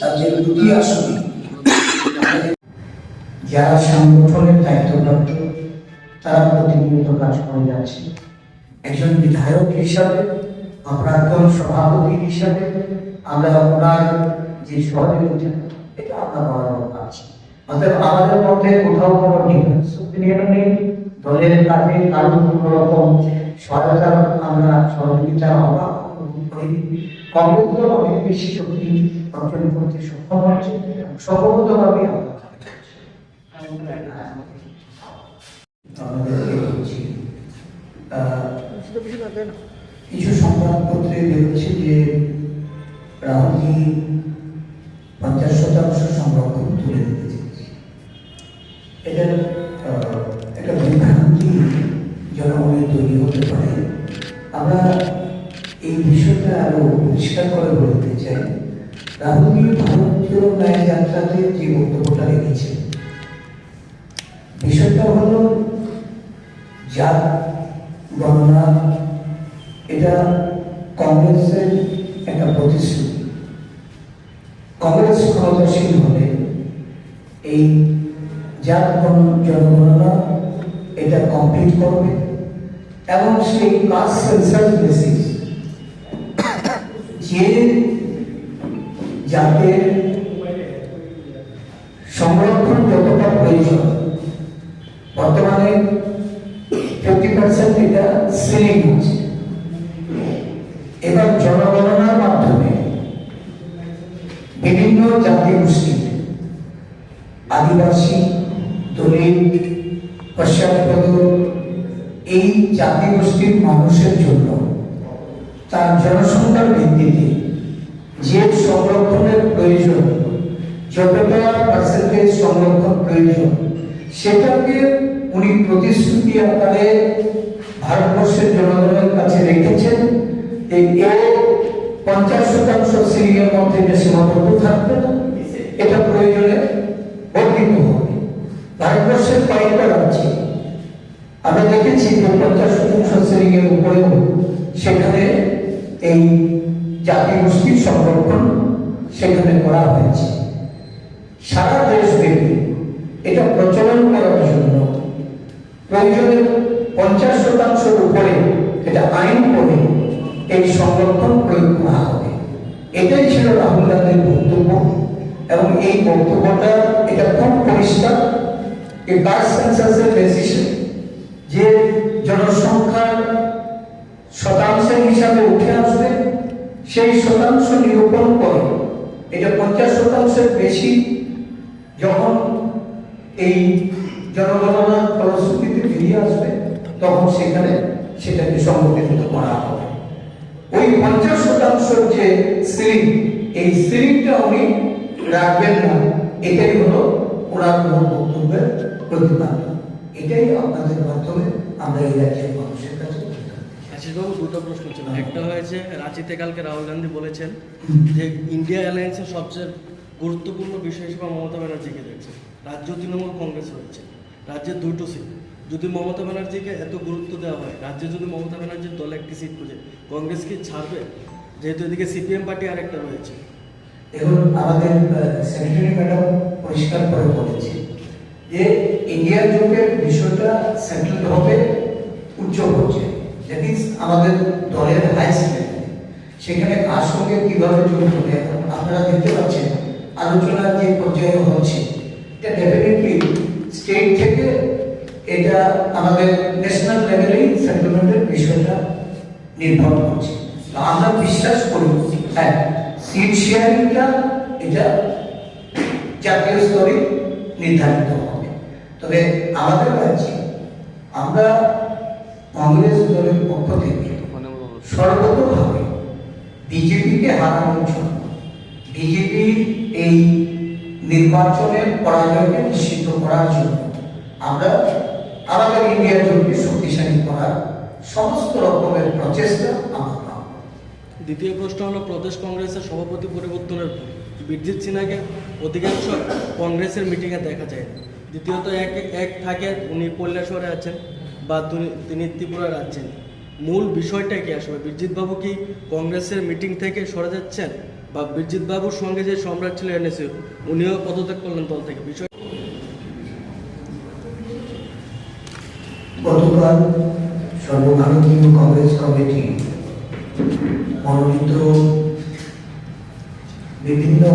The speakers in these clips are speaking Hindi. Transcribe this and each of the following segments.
রাজ্যের দুটি আসনে যারা সংগঠনের দায়িত্বপ্রাপ্ত, তারা প্রতিনিয়ত কাজ করে যাচ্ছে। একজন বিধায়ক হিসাবে প্রাক্তন সভাপতি হিসাবে, আমরা ওনার যে সহযোগিতা, এটা আমরা বরাবর পাচ্ছি অতএব আমাদের মধ্যে কোথাও কোনো ডিফারেন্স ওপিনিয়ন নেই। দলের কাজে কারও কোনো রকম সহায়তা আমরা সহযোগিতার অভাব অনুভব করিনি। কংগ্রেস অনেক বেশি শক্তি অর্জন করতে সক্ষম হচ্ছে সম্ভবতভাবে আমরা কিছু সংবাদপত্রে বেরোচ্ছে যে রাহুলজি ক্ষমতাসীন হলে এই জাত গণ- জনগণনা এটা কমপ্লিট করবে এবং সেই ক্লাস সেন্সার বেসিস যে জাতের সংরক্ষণ যতটা প্রয়োজন বর্তমানে ফিফটি পার্সেন্ট এটা সিলিং হচ্ছে এবার জনগণনার মাধ্যমে বিভিন্ন জাতি গোষ্ঠী আদিবাসী দলিত পশ্চাৎপদ এই জাতি গোষ্ঠীর মানুষের জন্য তার জনসংখ্যার ভিত্তিতে যে সংরক্ষণের প্রয়োজন, যতটা পার্সেন্টেজ সংরক্ষণ প্রয়োজন, সেটাকে উনি প্রতিশ্রুতি আকারে ভারতবর্ষের জনগণের কাছে রেখেছেন। যে এ পঞ্চাশ শতাংশ সিরিয়ার মধ্যে সীমাবদ্ধ থাকবে না। এটা প্রয়োজনে বর্ধিত ভারতবর্ষের কয়েকটা রাজ্যে। আমরা দেখেছি যে পঞ্চাশ শতাংশ শ্রেণির উপরেও সেখানে এই জাতি গোষ্ঠীর সংরক্ষণ সেখানে করা হয়েছে। সারা দেশব্যাপী এটা প্রচলন করার জন্য প্রয়োজনে পঞ্চাশ শতাংশের উপরে এটা আইন করে এই সংরক্ষণ প্রয়োগ করা হবে। এটাই ছিল রাহুল গান্ধীর বক্তব্য। এবং এই বক্তব্যটা এটা খুব পরিষ্কার এই কাস্ট সেন্সাসের বেসিসে যে জনসংখ্যার শতাংশের হিসাবে উঠে আসবে, সেই শতাংশ নিরূপণ করে। এটা পঞ্চাশ শতাংশের বেশি যখন এই জনগণনার ফলশ্রুতিতে ফিরিয়ে আসবে, তখন সেখানে সেটাকে সংগঠিত করা হবে। ওই পঞ্চাশ শতাংশ যে সিলিং এই সিলিংটা উনি রাখবেন না। এটাই হলো ওনার মূল বক্তব্যের প্রতিপাদন এটাই আপনাদের মাধ্যমে আমরা এই রাজ্যের মানুষের কাছে। আশিসবাবু দুটো প্রশ্ন ছিল। একটা হয়েছে রাঁচিতে কালকে রাহুল গান্ধী বলেছেন যে ইন্ডিয়া অ্যালায়েন্সের সবচেয়ে গুরুত্বপূর্ণ বিষয় হিসেবে মমতা ব্যানার্জিকে দেখছে। রাজ্য তৃণমূল কংগ্রেস রয়েছে রাজ্যের দুটো সিট যদি মমতা ব্যানার্জিকে এত গুরুত্ব দেওয়া হয় রাজ্যে যদি মমতা ব্যানার্জির দল একটি সিট খুঁজে কংগ্রেস কি ছাড়বে? যেহেতু এদিকে সিপিএম পার্টি আরেকটা রয়েছে। দেখুন আমাদের সেক্রেটারি ম্যাডাম পরিষ্কার করে বলেছে যে ইন্ডিয়া জোটের বিষয়টা হবে উচ্চ পর্যায়ে দ্যাট আমাদের দলের হাইস্ট লেভেলে সেখানে কার সঙ্গে কীভাবে হবে আপনারা দেখতে পাচ্ছেন আলোচনা যে পর্যায়ে হচ্ছে, এটা ডেফিনেটলি স্টেট থেকে এটা আমাদের ন্যাশনাল লেভেলেই সেটেলমেন্টের বিষয়টা নির্ভর করছে। আমরা বিশ্বাস করি হ্যাঁ সিট শেয়ারিংটা এটা জাতীয় স্তরে নির্ধারিত হবে। তবে আমাদের রাজ্যে আমরা কংগ্রেস দলের পক্ষ থেকে সর্বতভাবে বিজেপিকে হারানোর জন্য বিজেপির এই নির্বাচনের পরাজয়কে নিশ্চিত করার জন্য আমরা আমাদের ইন্ডিয়া জোটকে শক্তিশালী করার সমস্ত রকমের প্রচেষ্টা আমরা দ্বিতীয় প্রশ্ন হলো, প্রদেশ কংগ্রেসের সভাপতি পরিবর্তনের পর সিনহাকে অধিকাংশ কংগ্রেসের মিটিংয়ে দেখা যায়। দ্বিতীয়ত এক এক থাকে উনি কৈলাসহরে আছেন বা তিনি- ত্রিপুরার আছেন। মূল বিষয়টা কি আসলে? বাবু কি কংগ্রেসের মিটিং থেকে সরে যাচ্ছেন? বা বাবুর সঙ্গে যে সম্রাট ছিল এনএসইউ, উনিও পদত্যাগ করলেন দল থেকে? বিষয় গতকাল সর্বভারতীয় কংগ্রেস কমিটি মনোনীত বিভিন্ন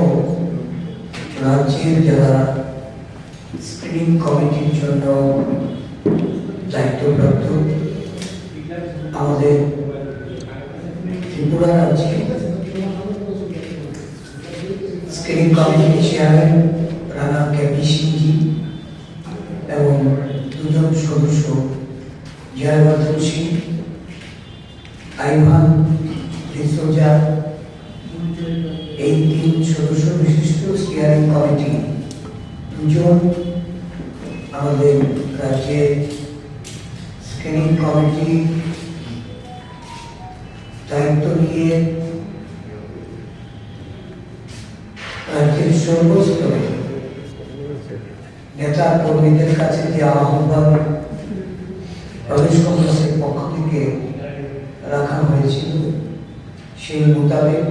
রাজ্যের যারা স্ক্রিনিং কমিটির জন্য দায়িত্বপ্রাপ্ত আমাদের ত্রিপুরা রাজ্যে স্ক্রিনিং কমিটির চেয়ারম্যান রানা কেপি সিংজি এবং দুজন সদস্য জয়বর্ধন সিং কাছে যে আহ্বান প্রদেশ কংগ্রেসের পক্ষ থেকে রাখা হয়েছিল, সেই মোতাবেক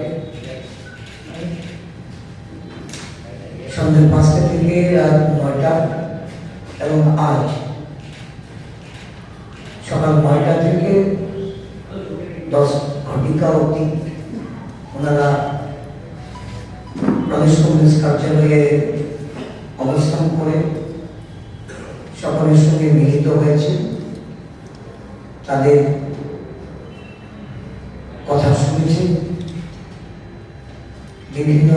সন্ধ্যে পাঁচটা থেকে রাত নয়টা এবং আজ সকাল নয়টা থেকে দশ ঘটিকা অবধি ওনারা প্রদেশ কংগ্রেস কার্যালয়ে অবস্থান করে। সকলের সঙ্গে মিলিত হয়েছে। তাদের কথা শুনেছে। বিভিন্ন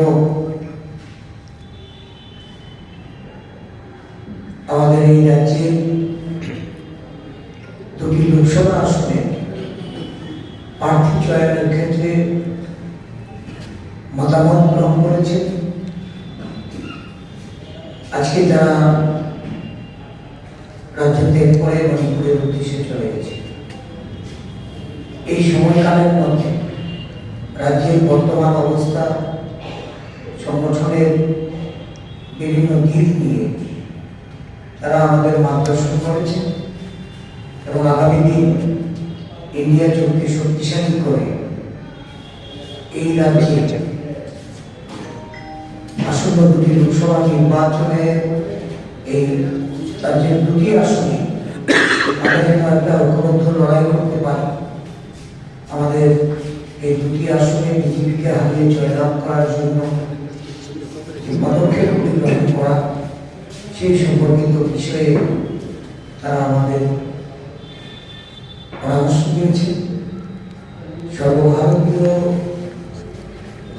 আমাদের এই রাজ্যে দিক নিয়ে তারা আমাদের মার্গদর্শন করেছে এবং আগামী দিন ইন্ডিয়া চুক্তি শক্তিশালী করে এই রাজ্যে আসন্ন দুটি লোকসভা নির্বাচনে এই রাজ্যের দুটি আসনে আমরা একটা ঐক্যবদ্ধ লড়াই করতে পারি। আমাদের এই দুটি আসনে বিজেপিকে হারিয়ে জয়লাভ করার জন্য পদক্ষেপগুলি গ্রহণ করা সেই সম্পর্কিত বিষয়ে তারা আমাদের পরামর্শ দিয়েছে। সর্বভারতীয়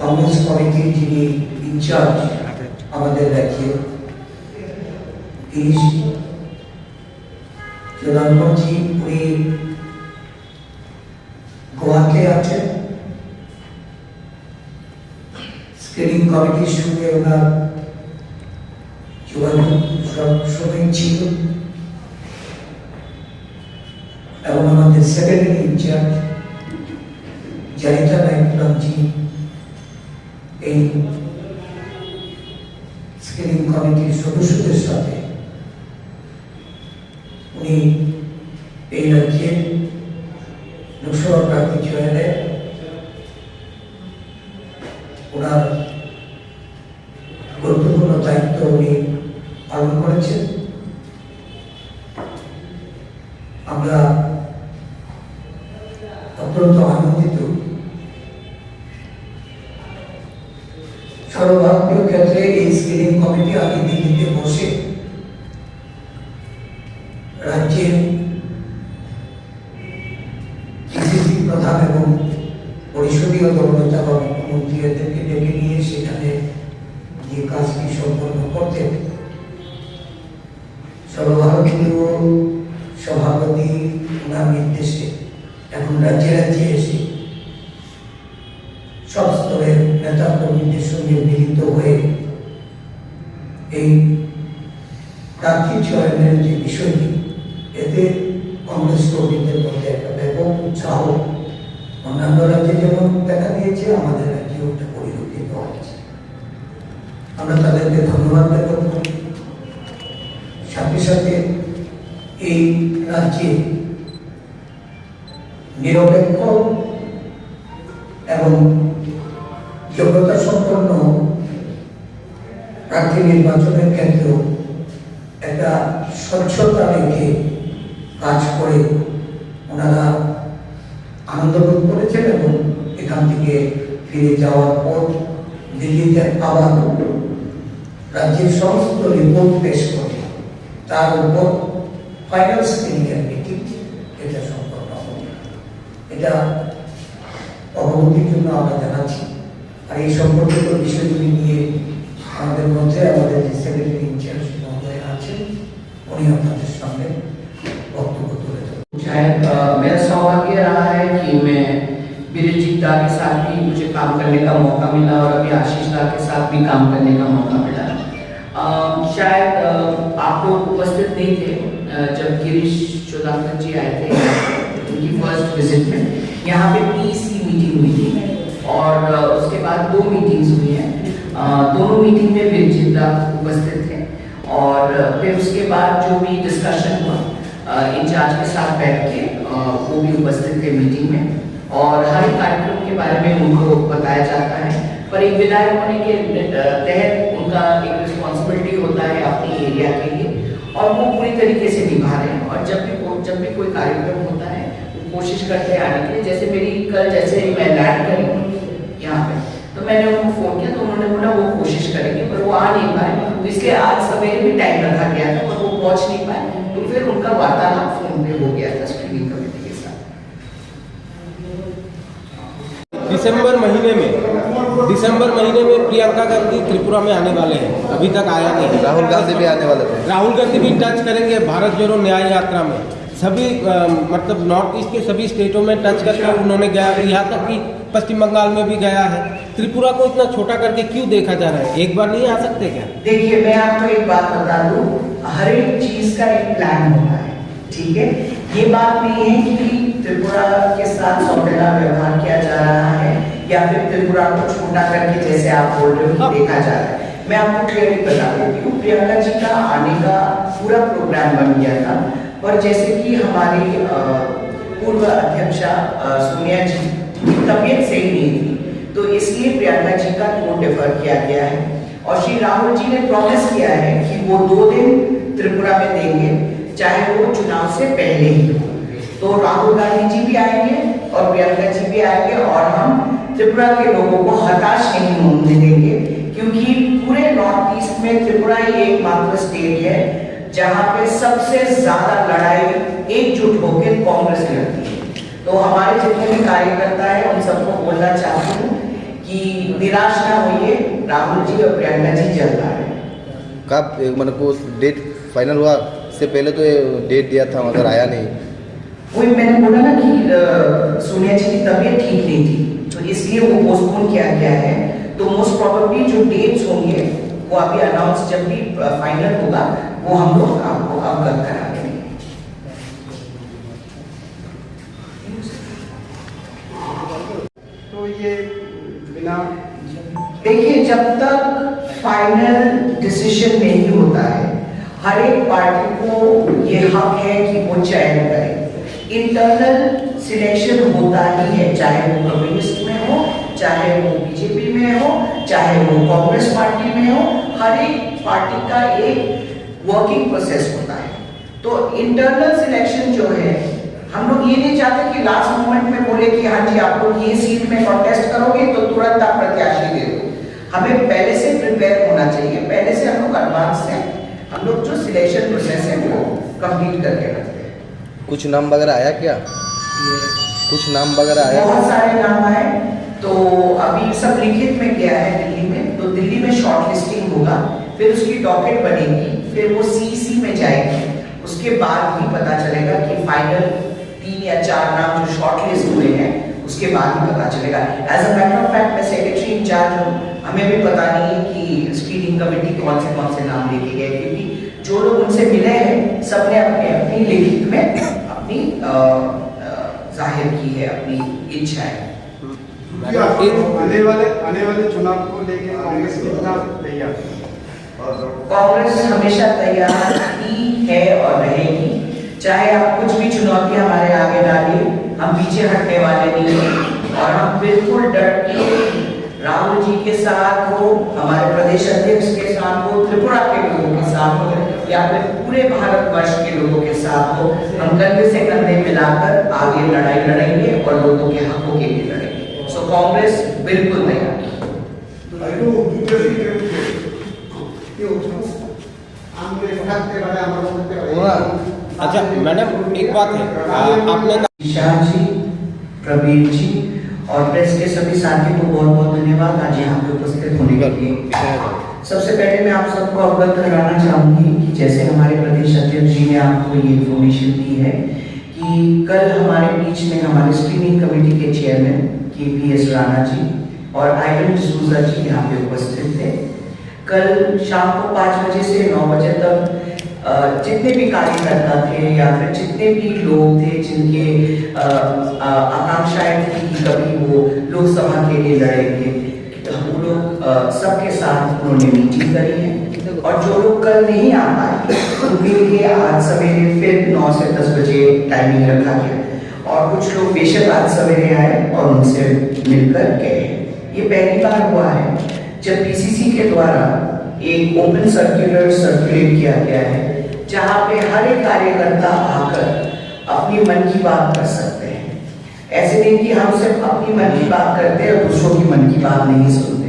কংগ্রেস কমিটির যিনি ইনচার্জ আমাদের রাজ্যে গোয়াতে আছেন। স্ক্রিনিং কমিটির সঙ্গে ওনার যোগাযোগ ছিল। এবং আমাদের সেক্রেটারি ইনচার্জ জানিতা নাইকরামজি এই স্ক্রিনিং কমিটির সদস্যদের সাথে উনি এই রাজ্যের লোকসভা প্রার্থী চয়নে পরিষদীয় দলনেতা বা মুখ্যমন্ত্রী এদেরকে ডেকে নিয়ে সেখানে যে কাজটি সম্পন্ন করতেন। সর্বভারতীয় সভাপতি ওনার নির্দেশে এখন রাজ্যে রাজ্যে এসে সব স্তরের নেতা কর্মীদের সঙ্গে মিলিত হয়ে এই প্রার্থী চয়নের যে বিষয়টি, এতে কংগ্রেস কর্মীদের মধ্যে একটা ব্যাপক উৎসাহ অন্যান্য রাজ্যে যেমন দেখা দিয়েছে, আমাদের রাজ্যেও একটা পরিলক্ষিত হয়েছে। আমরা তাদেরকে ধন্যবাদ জ্ঞাপন করি। সাথে সাথে এই রাজ্যে নিরপেক্ষ এবং যোগ্যতা সম্পন্ন প্রার্থী নির্বাচনের ক্ষেত্রেও একটা স্বচ্ছতা রেখে কাজ করে ওনারা আনন্দ বোধ করেছেন এবং এখান থেকে ফিরে যাওয়ার পর দিল্লিতে আবার রাজ্যের সমস্ত রিপোর্ট পেশ করে তার উপর ফাইনাল স্ক্রিনিংয়ের মিটিং এটা সম্পন্ন হবে। এটা অবগতির জন্য আমরা জানাচ্ছি। আর এই সম্পর্কিত বিষয়গুলি নিয়ে আমাদের মধ্যে আমাদের যে সেক্রেটারি ইনচার্জ মহোদয় আছেন উনি আপনাদের काम करने का मौका मिला और अभी आशीष दा के साथ भी काम करने का मौका मिला। अ, शायद आप लोग उपस्थित नहीं थे जब गिरीश चौधाकर जी आए थे उनकी फ़र्स्ट विज़िट में। यहाँ पे पीसी मीटिंग हुई थी और उसके बाद दो मीटिंग्स हुई हैं। दोनों मीटिंग में बिरजीत दा उपस्थित थे और फिर उसके बाद जो भी डिस्कशन हुआ इंचार्ज के साथ बैठ के वो भी उपस्थित थे मीटिंग में। और हर कार्यक्रम के बारे में उनको बताया जाता है। पर एक विधायक होने के तहत उनका एक रिस्पॉन्सिबिलिटी होता है अपने एरिया के लिए और वो पूरी तरीके से निभा रहे हैं और जब भी जब भी कोई कार्यक्रम होता है, वो कोशिश करते हैं आने के लिए। जैसे मेरी कल जैसे मैं लैंड करी यहाँ पे तो मैंने उनको फ़ोन किया तो उन्होंने बोला वो कोशिश करेंगे, पर वो आ नहीं पाए। तो इसलिए आज सवेरे भी टाइम रखा गया था पर वो पहुँच नहीं पाए। तो फिर उनका वार्तालाप फ़ोन पे हो गया था कमेटी के साथ दिसंबर महीने में दिसंबर महीने में प्रियंका गांधी त्रिपुरा में आने वाले हैं। अभी तक आया नहीं। राहुल गांधी भी आने वाले थे। राहुल गांधी भी टच करेंगे भारत जोड़ो न्याय यात्रा में। सभी अ, मतलब नॉर्थ ईस्ट के सभी स्टेटों में टच करके उन्होंने गया। यहाँ तक कि पश्चिम बंगाल में भी गया है। त्रिपुरा को इतना छोटा करके क्यों देखा जा रहा है? एक बार नहीं आ सकते क्या? देखिए मैं आपको एक बात बता दूँ। हर एक चीज़ का एक प्लान होता है ठीक है? ये बात नहीं है कि त्रिपुरा के साथ सौतेला व्यवहार किया जा रहा है या फिर त्रिपुरा को छोटा करके जैसे आप बोल रहे हो कि देखा जा रहा है मैं आपको क्लियरली बता देती हूँ प्रियंका जी का आने का पूरा प्रोग्राम बन गया था। और जैसे कि हमारी पूर्व अध्यक्षा सोनिया जी की तबीयत सही नहीं थी तो इसलिए प्रियंका जी का कोर्ट डिफर किया गया है। और श्री राहुल जी ने प्रॉमिस किया है कि वो दो दिन त्रिपुरा में देंगे चाहे वो चुनाव से पहले ही हो। तो राहुल गांधी जी भी आएँगे और प्रियंका जी भी आएँगे और हम त्रिपुरा के लोगों को हताश नहीं होने देंगे क्योंकि पूरे नॉर्थ ईस्ट में त्रिपुरा ही एकमात्र स्टेट है जहाँ पे सबसे ज़्यादा लड़ाई एकजुट होकर कांग्रेस लड़ती है। तो हमारे जितने भी कार्यकर्ता है उन सबको बोलना चाहती हूँ कि निराश ना होइए राहुल जी और प्रियंका जी जल्द आ रहे कब मन को डेट फाइनल हुआ इससे पहले तो डेट दिया था मगर आया नहीं। वही मैंने बोला ना कि सोनिया जी की तबीयत ठीक नहीं थी। इसलिए वो पोस्टपोन किया गया है। तो मोस्ट प्रोबेबली जो डेट्स होंगे वो अभी अनाउंस जब भी फाइनल होगा वो हम लोग आपको अवगत करा देंगे तो ये बिना देखिए जब तक फाइनल डिसीज़न नहीं होता है हर एक पार्टी को ये हक है कि वो चयन करे इंटरनल सिलेक्शन होता ही है चाहे वो हो चाहे वो बीजेपी में हो चाहे वो कांग्रेस पार्टी में हो हर एक पार्टी का एक वर्किंग प्रोसेस होता है। तो इंटरनल सिलेक्शन जो है हम लोग ये नहीं चाहते कि लास्ट मोमेंट में बोले कि हाँ जी आप लोग ये सीट में कॉन्टेस्ट करोगे तो तुरंत आप प्रत्याशी दे दो। हमें पहले से प्रिपेयर होना चाहिए पहले से हम लोग एडवांस से हम लोग जो सिलेक्शन प्रोसेस है वो कंप्लीट करके रखते हैं। कुछ नाम वगैरह आया क्या? कुछ नाम वगैरह आया? बहुत सारे नाम आए। तो अभी सब लिखित में गया है दिल्ली में? तो दिल्ली में शॉर्ट लिस्टिंग होगा, फिर उसकी डॉकेट बनेगी, फिर वो सीसी में जाएगी। उसके बाद ही पता चलेगा कि फाइनल तीन या चार नाम जो शॉर्ट लिस्ट हुए हैं, उसके बाद ही पता चलेगा। As a matter of fact मैं सेक्रेटरी इंचार्ज हूँ। हमें भी पता नहीं है कि स्क्रीनिंग कमेटी कौन से कौन से नाम लेके गए, क्योंकि जो लोग उनसे मिले हैं, सबने अपने अपनी लिखित में अपनी ज़ाहिर की है, अपनी क्योंकि आपको आने वाले आने वाले चुनाव को लेके कांग्रेस कितना तैयार? कांग्रेस हमेशा तैयार ही है और रहेगी। चाहे आप कुछ भी चुनौती हमारे आगे डालिए हम पीछे हटने वाले नहीं हैं। और हम बिल्कुल डट के राहुल जी के साथ हो हमारे प्रदेश अध्यक्ष के साथ हो त्रिपुरा के लोगों के साथ हो या फिर पूरे भारतवर्ष के लोगों के साथ हो हम कंधे से कंधे मिलाकर आगे लड़ाई लड़ेंगे और लोगों के हकों के लिए लड़ेंगे। कांग्रेस बिल्कुल तैयार है। अच्छा मैडम एक बात है। आपने शाह जी प्रवीण जी और प्रेस के सभी साथियों को बहुत बहुत धन्यवाद। आज यहाँ पे उपस्थित होने के लिए। सबसे पहले मैं आप सबको अवगत कराना चाहूँगी कि जैसे हमारे प्रदेश अध्यक्ष जी ने आपको ये इन्फॉर्मेशन दी है कि कल हमारे बीच में हमारे स्क्रीनिंग कमेटी के चेयरमैन के पी एस राणा जी और आइवन डिसूजा जी यहाँ पे उपस्थित थे। कल शाम को पाँच बजे से नौ बजे तक जितने भी कार्यकर्ता थे या फिर जितने भी लोग थे जिनके आकांक्षाएँ थी कि कभी वो लोकसभा के लिए लड़ेंगे, हम लोग सबके साथ उन्होंने मीटिंग करी है। और जो लोग कल नहीं आ पाए, उनके लिए आज सवेरे फिर नौ से दस बजे टाइमिंग रखा गया। और कुछ लोग बेशक आज सवेरे आए और उनसे मिलकर गए। ये पहली बार हुआ है जब पीसीसी के द्वारा एक ओपन सर्कुलर सर्कुलेट किया गया है जहाँ पे हर एक कार्यकर्ता आकर अपनी मन की बात कर सकते हैं। ऐसे नहीं कि हम सिर्फ़ अपनी मन की बात करते हैं और दूसरों की मन की बात नहीं सुनते।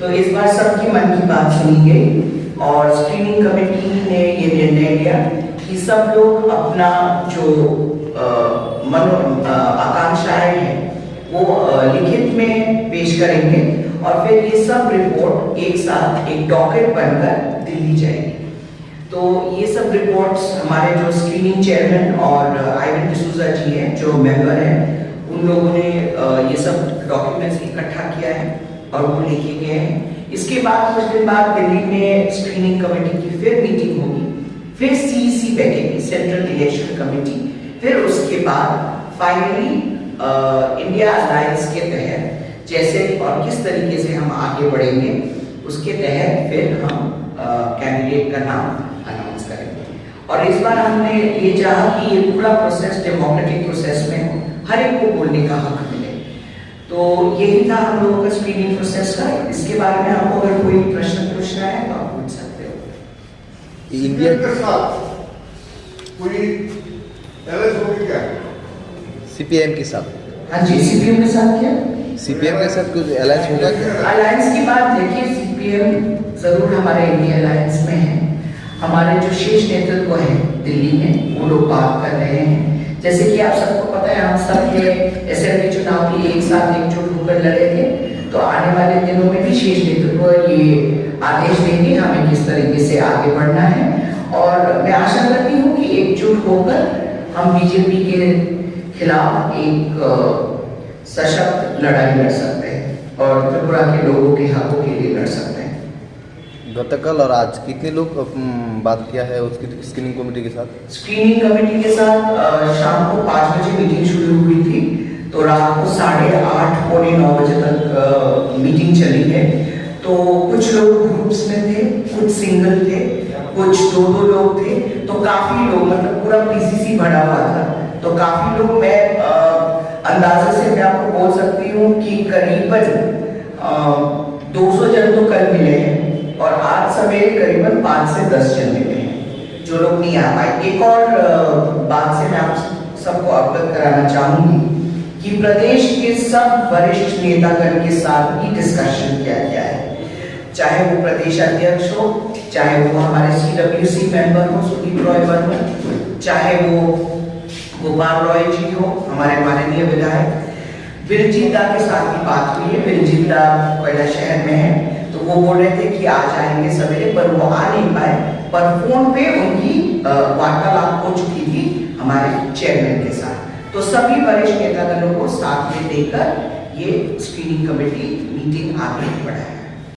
तो इस बार सबकी मन की बात सुनी गई और स्क्रीनिंग कमेटी ने ये निर्णय लिया कि सब लोग अपना जो अ, मनो आकांक्षाएँ हैं, वो लिखित में पेश करेंगे और फिर ये सब रिपोर्ट एक साथ, एक डॉकेट बनकर दिल्ली जाएगी। तो ये सब रिपोर्ट्स हमारे जो स्क्रीनिंग चेयरमैन और आइवन डिसूजा जी हैं, जो मेंबर हैं, उन लोगों ने ये सब डॉक्यूमेंट्स इकट्ठा किया है और वो लिखे गए हैं। इसके बाद कुछ दिन बाद दिल्ली में स्क्रीनिंग कमेटी की फिर मीटिंग होगी। फिर सी सी बैठेगी सेंट्रल इलेक्शन कमेटी फिर उसके बाद फाइनली इंडिया अलायंस के तहत जैसे और किस तरीके से हम आगे बढ़ेंगे उसके तहत फिर हम कैंडिडेट का नाम अनाउंस करेंगे। और इस बार हमने ये चाहा कि ये पूरा प्रोसेस डेमोक्रेटिक प्रोसेस में हो हर एक को बोलने का हक मिले। तो यही था हम लोगों का स्क्रीनिंग प्रोसेस का। इसके बारे में आपको अगर कोई प्रश्न पूछना है तो आप पूछ सकते हो। इंडिया के सीपीएम के साथ। हाँ जी सीपीएम के साथ क्या? सीपीएम के साथ कुछ अलायंस होगा क्या? अलायंस की बात देखिए सीपीएम ज़रूर हमारे इंडिया अलायंस में है। हमारे जो शीर्ष नेतृत्व है दिल्ली में वो लोग बात कर रहे हैं। जैसे कि आप सबको पता है हम सब ये असेंबली चुनाव की एक साथ एकजुट होकर लड़े थे। तो आने वाले दिनों में भी शीर्ष नेतृत्व ये आदेश देंगे हमें किस तरीके से आगे बढ़ना है। और मैं आशा करती हूँ कि एकजुट होकर हम बीजेपी के खिलाफ एक सशक्त लड़ाई लड़ सकते हैं और त्रिपुरा के लोगों के हकों के लिए लड़ सकते हैं। गतकल और आज कितने लोग बात किया है उसकी स्क्रीनिंग कमेटी के साथ? स्क्रीनिंग कमेटी के साथ शाम को पाँच बजे मीटिंग शुरू हुई थी तो रात को साढ़े आठ पौने नौ बजे तक मीटिंग चली है। तो कुछ लोग ग्रुप्स में थे कुछ सिंगल थे कुछ दो दो लोग थे तो काफ़ी लोग मतलब पूरा पीसीसी भरा हुआ था। तो काफ़ी लोग मैं अंदाजे से मैं आपको बोल सकती हूँ कि करीबन दो सौ जन तो कल मिले हैं और आज सवेरे करीबन पाँच से दस जन मिले हैं, जो लोग नहीं आ पाए। एक और बात से मैं आप सबको अवगत कराना चाहूँगी कि प्रदेश के सब वरिष्ठ नेतागण के साथ भी डिस्कशन किया गया है। चाहे वो प्रदेश अध्यक्ष हो, चाहे वो हमारे सी डब्ल्यू सी मेंबर हो, सुदीप रॉय वर्मा चाहे वो गोपाल रॉय जी हो, हमारे माननीय विधायक। बिरजीता के साथ भी बात हुई है बिरजीता कोयला शहर में है तो वो बोल रहे थे कि आ जाएँगे सवेरे, पर वो आ नहीं पाए। पर फ़ोन पे उनकी वार्तालाप हो चुकी थी हमारे चेयरमैन के साथ। तो सभी वरिष्ठ नेता दलों को साथ में देकर ये स्क्रीनिंग कमेटी मीटिंग आगे बढ़ाएगी